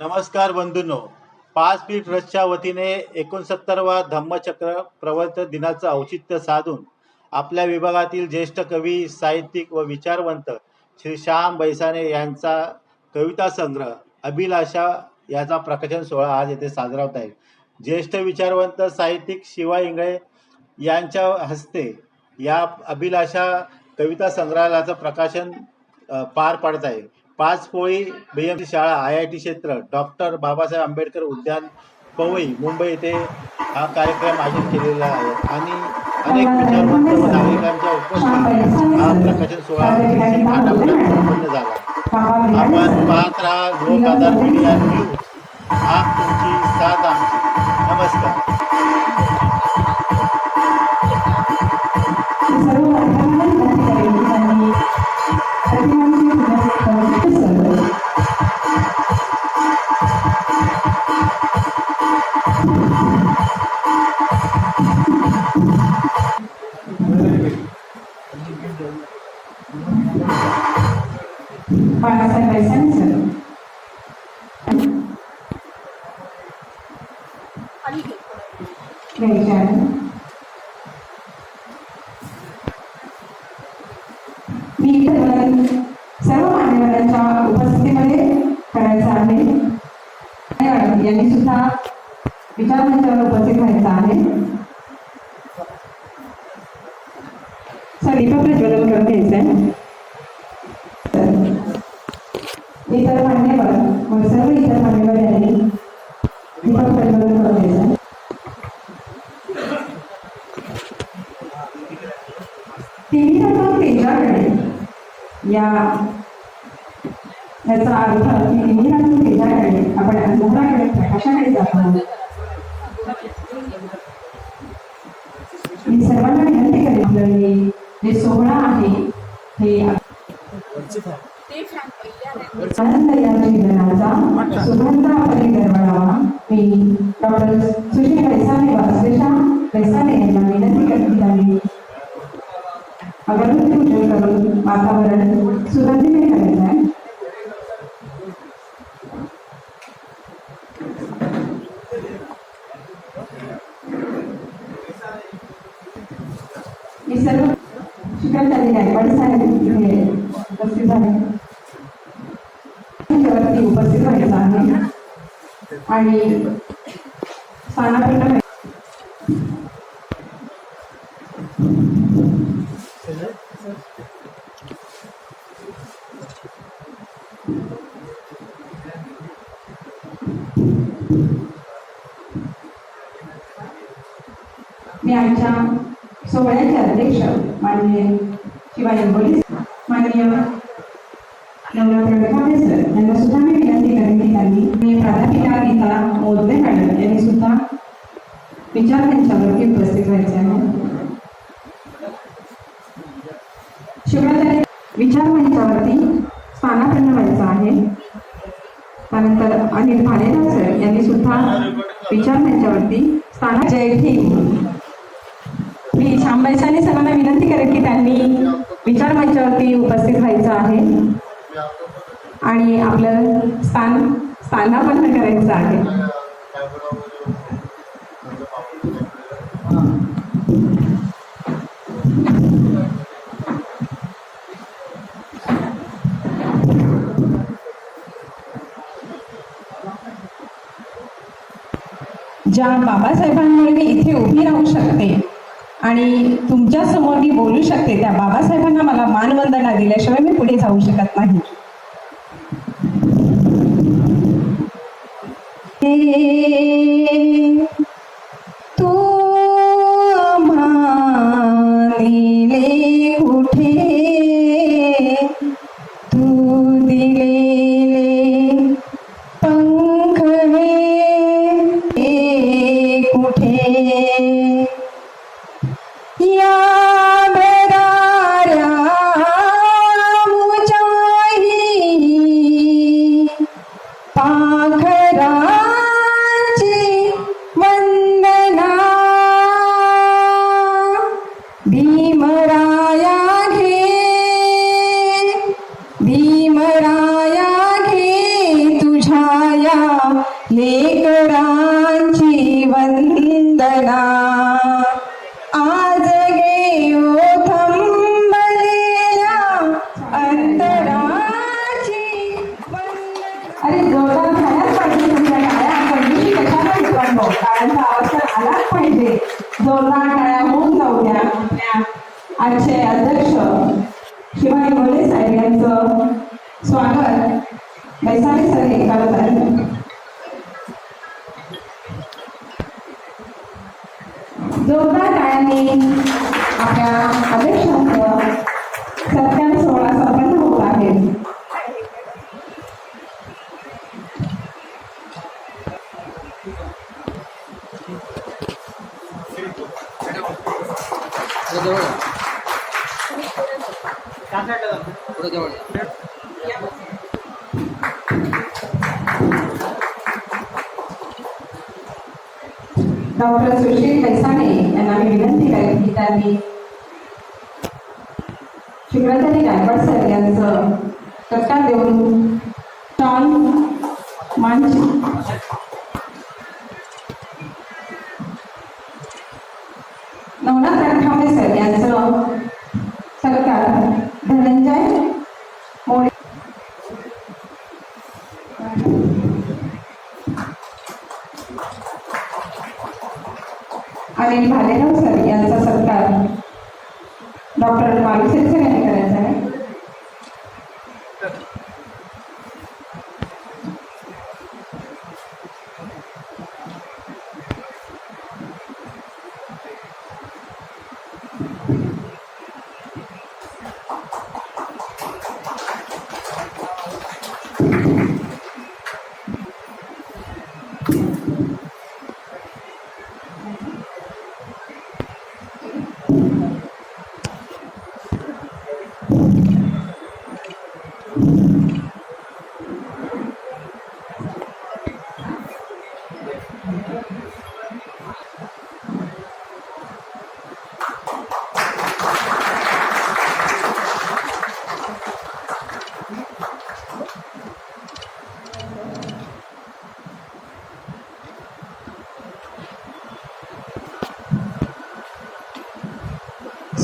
नमस्कार बंधूंनो. पाच पीठ ट्रस्टच्या वतीने एकोणसत्तरवा धम्मचक्र प्रवर्तन दिनाचं औचित्य साधून आपल्या विभागातील ज्येष्ठ कवी साहित्यिक व विचारवंत श्री श्याम बैसाणे यांचा कविता संग्रह अभिलाषा याचा प्रकाशन सोहळा आज येथे साजरा होत आहे. ज्येष्ठ विचारवंत साहित्यिक शिवा इंगळे यांच्या हस्ते या अभिलाषा कविता संग्रहालयाचं प्रकाशन पार पाडत आहे. पाच पोळी बीएमसी शाळा आय आय टी क्षेत्र डॉक्टर बाबासाहेब आंबेडकर उद्यान पवई मुंबई येथे हा कार्यक्रम आयोजित केलेला आहे. आणि अनेक विचारवंत व नागरिकांच्या उपस्थितीत हा प्रकाशन सोहळा संपन्न झाला आपण पाहत राहा लोक आधार मीडिया न्यूज हा तुमची साथ आमची. नमस्कार. यांनी सुद्धा विचारमंचावर उपस्थित व्हायचं आहे सर दीपक प्रज्वलन करून घ्यायचं आहे तर इतर मान्यवर व सर्व इतर मान्यवर यांनी दीपक प्रज्वलन करून घ्यायचं आहे तिन्ही रंग तेजाकडे या याचा अर्थ की तिन्ही रंग तेजाकडे आपण अंधाराकडे प्रकाशाकडे जात आहोत मी सर्वांना विनंती करेन आपलं हे जे सोहळा आहे हे आनंद या जीवनाचा सुगंध आपण मी मी सर्व शिकवताना गायकवाड साहेब इथे उपस्थित झाले त्याच्यावरती उपस्थित व्हायचं आहे. आणि स्थानापन्न मी आमच्या सोहळ्याचे अध्यक्ष माननीय शिवाय इंगोली माननीय नवरात्र सर यांना सुद्धा मी विनंती करेन की त्यांनी मी प्राध्यापिका गीता मोदले मॅडम यांनी सुद्धा विचार त्यांच्यावरती उपस्थित व्हायचे आहे. शिवरात्री विचार मंचावरती स्थानापन्न व्हायचं आहे. त्यानंतर अनिल भालेराव सर यांनी सुद्धा विचार मंचावरती स्थाना जय भीम. मी शांबाईशाने सर्वांना विनंती करेन की त्यांनी विचार मंचावरती उपस्थित व्हायचं आहे. आणि आपलं स्थान स्थानापन्न करायचं आहे. ज्या बाबासाहेबांमुळे मी इथे उभी राहू शकते आणि तुमच्यासमोर मी बोलू शकते त्या बाबासाहेबांना मला मानवंदना दिल्याशिवाय मी पुढे जाऊ शकत नाही. लेकरांची वंदना आज घेऊ थंबलेल्या अंतराची वंदना. अरे जोरदार झाल्याच पाहिजे तुमच्या टाळ्या. कंजूशी कशाला मित्रांनो टाळ्यांचा आवाज तर आलाच पाहिजे. जोरदार टाळ्या होऊन जाऊ द्या आपल्या. आजचे अध्यक्ष शिवाजी मोरे साहेब यांचं स्वागत बैसाले सर हे करत आहेत जोरदार टाळ्यांनी आपल्या अध्यक्षांचं डॉक्टर सुशील पैसाणे यांना मी विनंती करेन की त्यांनी शुक्राचार्य गायकवाड सर यांचं तत्काळ देऊन टॉल मंच नवनाथ रणठामे सर यांचं आणि भालेराव सर यांचा सत्कार. डॉक्टर मालुसरे सर यांनी करायचा आहे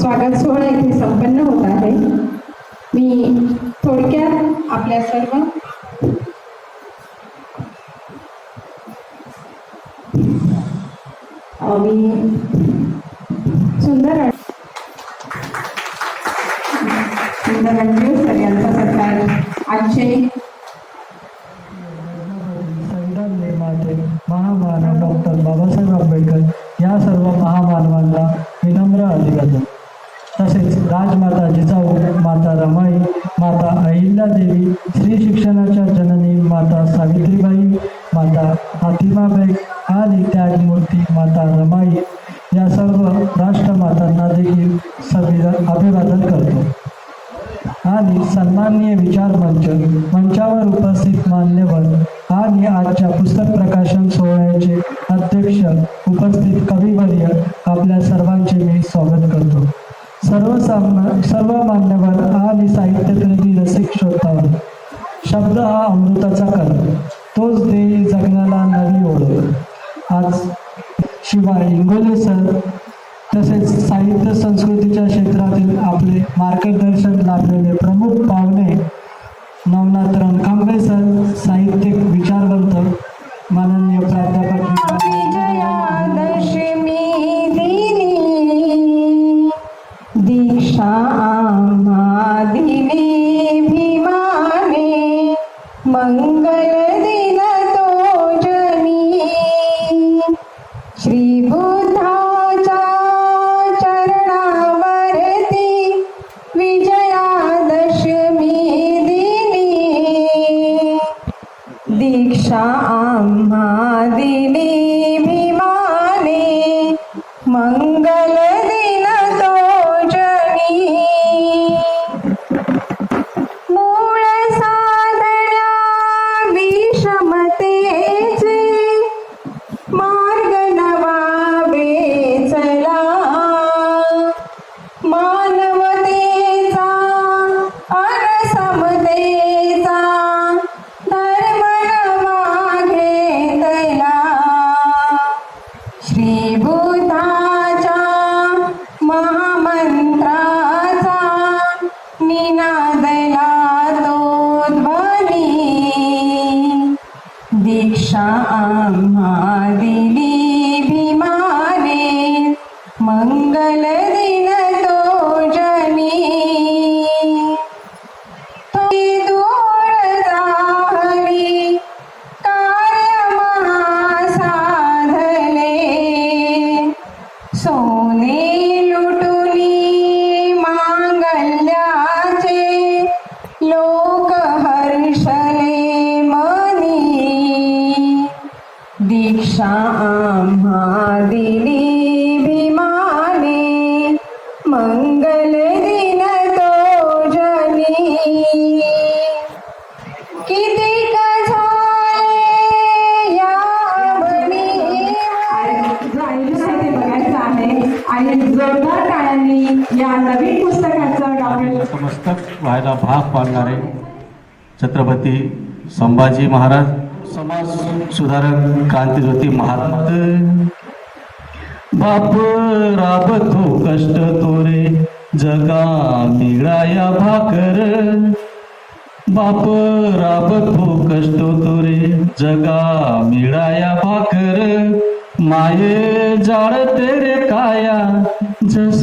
स्वागत सोहळा इथे संपन्न होत आहे. मी थोडक्यात आपल्या सर्व मी उपस्थित कविवर्य आपल्या सर्वांचे मी स्वागत करतो. सर्व साम सर्व मान्यवर आणि साहित्यप्रेमी रसिक श्रोतावर शब्द हा अमृताचा कर तोच देईल जगण्याला नवी ओळख आज शिवाय इंगोले सर तसेच साहित्य संस्कृतीच्या क्षेत्रातील आपले मार्गदर्शन लाभलेले प्रमुख पाहुणे नवनाथ रणखांबे सर साहित्यिक विचारवंत माननीय 不打 सोने आणि जोरदार टाळ्यांनी या नवीन पुस्तकाचं डॉक्टर नतमस्तक व्हायला भाग पाडणारे छत्रपती संभाजी महाराज समाज सुधारक क्रांतीज्योती महात्मा. बाप राब तो कष्ट तोरे जगा मिळाया भाकर. बाप राब तो कष्ट तोरे जगा मिळाया भाकर. माये जाळ तेरे काया जस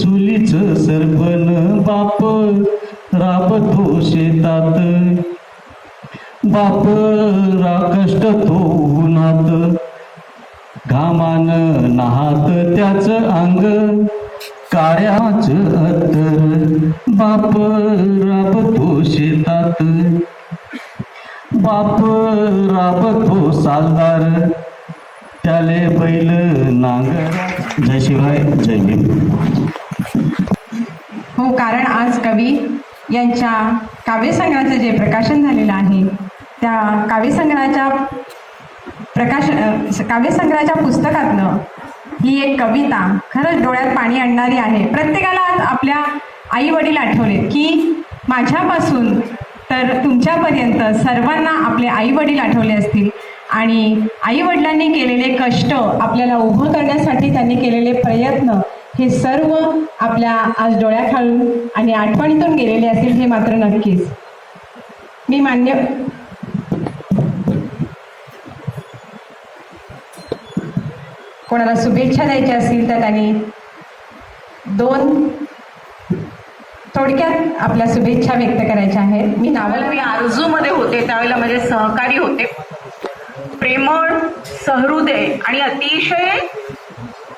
चुलीच सरपण बाप राबतो शेतात. बाप रा कष्ट तो उन्हात घामान नाहात त्याच अंग काळ्याच अत्तर. बाप राबतो शेतात बाप राबतो सालदार. त्याले बैल नांगर जय शिवाय जय भीम. हो कारण आज कवी यांच्या काव्यसंग्रहाचं जे प्रकाशन झालेलं आहे त्या काव्यसंग्रहाच्या प्रकाश काव्यसंग्रहाच्या पुस्तकातनं ही एक कविता खरंच डोळ्यात पाणी आणणारी आहे. प्रत्येकाला आज आपल्या आई वडील आठवले की माझ्यापासून तर तुमच्यापर्यंत सर्वांना आपले आई वडील आठवले असतील. आणि आई वडिलांनी केलेले कष्ट आपल्याला उभं करण्यासाठी त्यांनी केलेले प्रयत्न हे सर्व आपल्या आज डोळ्याखालून आणि आठवणीतून गेलेले असतील हे मात्र नक्कीच. मी मान्य कोणाला शुभेच्छा द्यायच्या असतील तर त्यांनी दोन थोडक्यात आपल्या शुभेच्छा व्यक्त करायच्या आहेत. मी नावल मी आरजूमध्ये होते त्यावेळेला माझे सहकारी होते. प्रेमळ सहृदय आणि अतिशय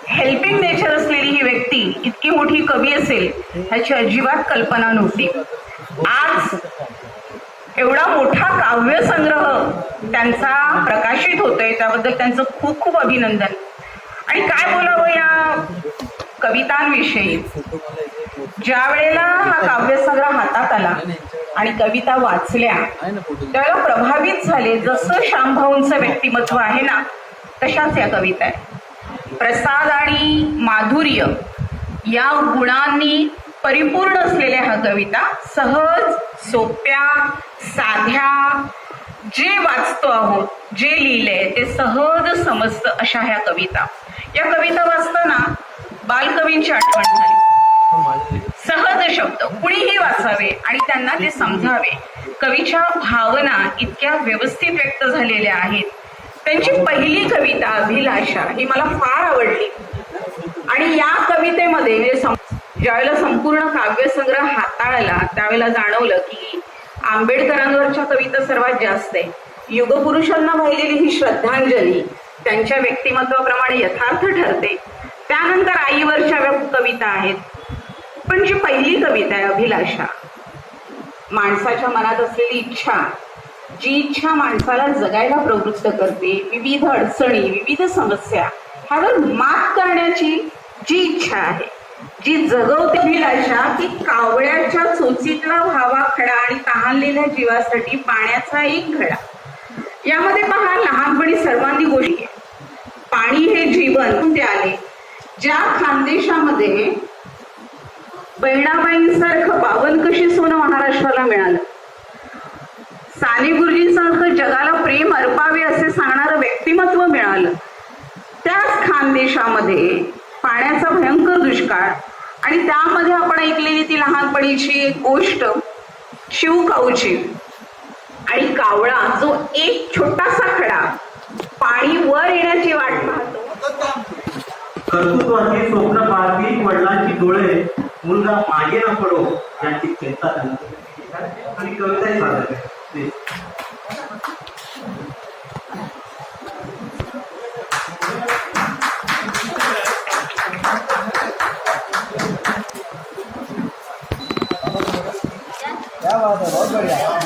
हेल्पिंग नेचर असलेली ही व्यक्ती इतकी मोठी कवी असेल ह्याची अजिबात कल्पना नव्हती. आज एवढा मोठा काव्य संग्रह त्यांचा प्रकाशित होतोय त्याबद्दल त्यांचं खूप खूप अभिनंदन. आणि काय बोलावं या कवितांविषयी? ज्या वेळेला हा काव्यसंग्रह हातात आला आणि कविता वाचल्या. त्याला प्रभावित झाले. जसं श्यामभाऊंचं व्यक्तिमत्व आहे ना तशाच या कविता आहे प्रसाद आणि माधुर्य या गुणांनी परिपूर्ण असलेल्या ह्या कविता सहज सोप्या साध्या जे वाचतो आहोत जे लिहिलंय ते सहज समजतं अशा ह्या कविता. या कविता वाचताना बालकवींची आठवण झाली. हो, सहज शब्द. कुणीही वाचावे आणि त्यांना ते समजावे. कवीच्या भावना इतक्या व्यवस्थित व्यक्त झालेल्या आहेत. त्यांची पहिली कविता अभिलाषा ही मला फार आवडली. आणि या कवितेमध्ये ज्यावेळेला संपूर्ण काव्यसंग्रह हाताळला त्यावेळेला जाणवलं की आंबेडकरांवरच्या कविता सर्वात जास्त आहे युगपुरुषांना वाहिलेली ही श्रद्धांजली त्यांच्या व्यक्तिमत्वाप्रमाणे यथार्थ ठरते. त्यानंतर आईवरच्या कविता आहेत. पण जी पहिली कविता आहे अभिलाषा माणसाच्या मनात असलेली इच्छा जी इच्छा माणसाला जगायला प्रवृत्त करते विविध अडचणी विविध समस्या ह्यावर मात करण्याची जी इच्छा आहे जी जगवते अभिलाषा की कावळ्याच्या चोचीतला व्हावा खडा आणि तहानलेल्या जीवासाठी पाण्याचा एक घडा यामध्ये पहा लहानपणी सर्वांनी गोष्टी आहे. पाणी हे जीवन ते आले ज्या खानदेशामध्ये बहिणाबाईंसारखं बावनकशी सोनं महाराष्ट्राला मिळालं? साने गुरुजींसारखं जगाला प्रेम अर्पावे असे सांगणारं व्यक्तिमत्व मिळालं. त्याच खानदेशामध्ये पाण्याचा भयंकर दुष्काळ आणि त्यामध्ये आपण ऐकलेली ती लहानपणीची एक गोष्ट शिवकाऊची आणि कावळा जो एक छोटासा खडा पाणी वर येण्याची वाट पाहतो. कर्तृत्वाची स्वप्न पाहतील वडिलांची डोळे मुलगा मागे न पडो याची चिंता त्यांना आणि कविताही सादर क्या बात है बहुत बढ़िया